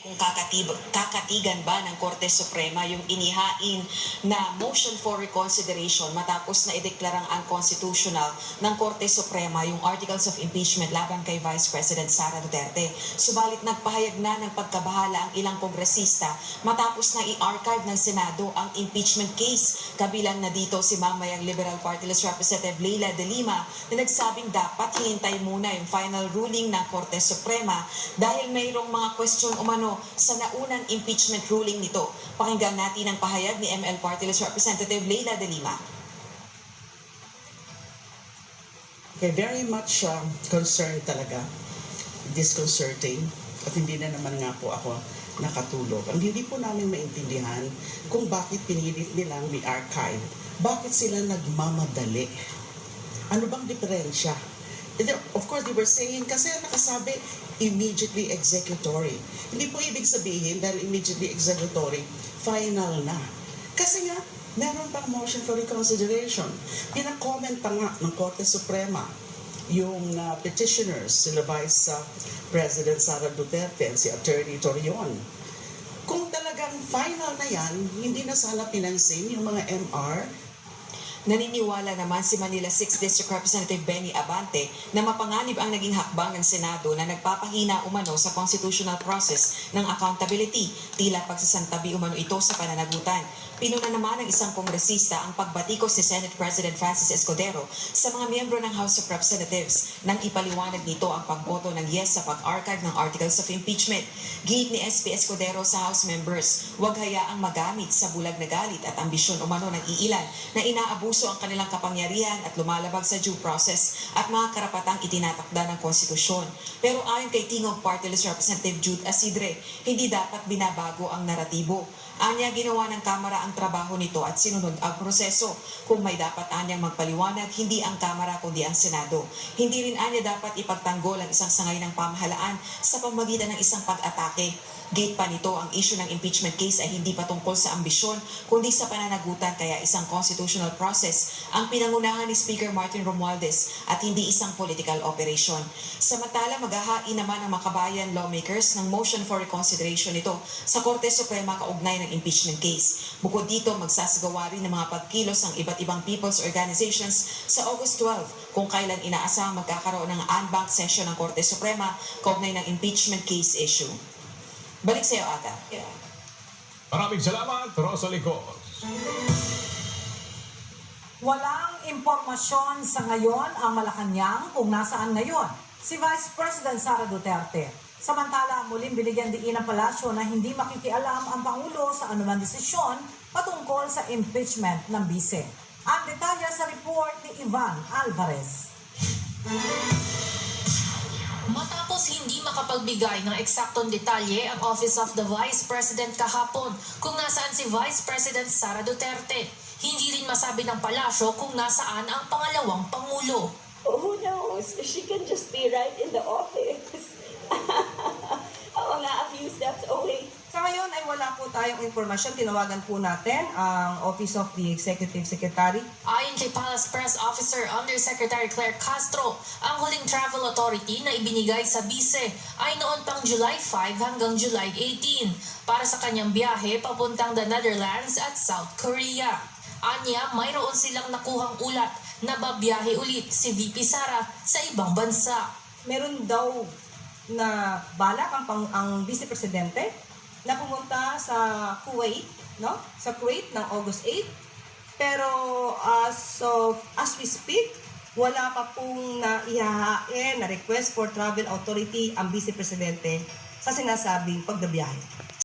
kung kakatib kakatigan ba ng Korte Suprema yung inihain na motion for reconsideration matapos na ideklarang unconstitutional ng Korte Suprema yung articles of impeachment laban kay Vice President Sara Duterte. Subalit nagpahayag na ng pagkabahala ang ilang kongresista matapos na i-archive ng Senado ang impeachment case. Kabilang na dito si mamayang Liberal Party List Representative Leila de Lima na nagsabing dapat hinintay muna yung final ruling ng Korte Suprema dahil mayroong mga question umano sa naunang impeachment ruling nito. Pakinggan natin ang pahayag ni ML Party List Representative Leila de Lima. Okay, very much um, concerned talaga. Disconcerting. At hindi na naman nga po ako nakatulog. Ang hindi po namin maintindihan kung bakit pinilit nilang i-archive. Bakit sila nagmamadali? Ano bang diferensya? Of course, they were saying, kasi nakasabi, immediately executory. Hindi po ibig sabihin, dahil immediately executory, final na. Kasi nga, meron pang motion for reconsideration. Pinakomment pa nga ng Korte Suprema yung uh, petitioners, sila Vice uh, President Sara Duterte and si Attorney Torion. Kung talagang final na yan, hindi na sana pinansin yung mga MR Naniniwala naman si Manila 6th District Representative Benny Abante na mapanganib ang naging hakbang ng Senado na nagpapahina umano sa constitutional process ng accountability, tila pagsasantabi umano ito sa pananagutan. Pinuna naman ng isang kongresista ang pagbatikos ni Senate President Francis Escudero sa mga miyembro ng House of Representatives nang ipaliwanag nito ang pagboto ng yes sa pag-archive ng articles of impeachment. Giit ni SP Escudero sa House members, huwag hayaang magamit sa bulag na galit at ambisyon umano ng iilan na inaabuso ang kanilang kapangyarihan at lumalabag sa due process at mga karapatang itinatakda ng konstitusyon. Pero ayon kay Tingog Party Representative Jude Asidre, hindi dapat binabago ang naratibo. Anya ginawa ng Kamara ang trabaho nito at sinunod ang proseso. Kung may dapat anyang magpaliwanag, hindi ang Kamara kundi ang Senado. Hindi rin anya dapat ipagtanggol ang isang sangay ng pamahalaan sa pamagitan ng isang pag-atake. Gate pa nito, ang issue ng impeachment case ay hindi pa tungkol sa ambisyon, kundi sa pananagutan kaya isang constitutional process ang pinangunahan ni Speaker Martin Romualdez at hindi isang political operation. Samantala, maghahain naman ang makabayan lawmakers ng motion for reconsideration nito sa Korte Suprema kaugnay ng impeachment case. Bukod dito, magsasagawa rin ng mga pagkilos ang iba't ibang people's organizations sa August 12 kung kailan inaasahang magkakaroon ng unbank session ng Korte Suprema kaugnay ng impeachment case issue. Balik sa iyo, Aga. Maraming salamat, Rosalie Cos. Walang impormasyon sa ngayon ang Malacanang kung nasaan ngayon si Vice President Sara Duterte. Samantala, muling binigyan diin ng palasyo na hindi makikialam ang Pangulo sa anumang desisyon patungkol sa impeachment ng bise. Ang detalye sa report ni Ivan Alvarez. Matapos hindi makapagbigay ng eksaktong detalye ang Office of the Vice President kahapon kung nasaan si Vice President Sara Duterte, hindi rin masabi ng palasyo kung nasaan ang pangalawang pangulo. Who knows? She can just be right in the office. po tayong impormasyon. Tinawagan po natin ang Office of the Executive Secretary. Ayon kay Palace Press Officer Undersecretary Claire Castro, ang huling travel authority na ibinigay sa bise ay noon pang July 5 hanggang July 18 para sa kanyang biyahe papuntang the Netherlands at South Korea. Anya, mayroon silang nakuhang ulat na babiyahe ulit si VP Sara sa ibang bansa. Meron daw na balak ang, pang, ang Vice Presidente na pumunta sa Kuwait, no? Sa Kuwait ng August 8. Pero as of, as we speak, wala pa pong na ihahain na request for travel authority ang Vice Presidente sa sinasabing pagdabiyahe.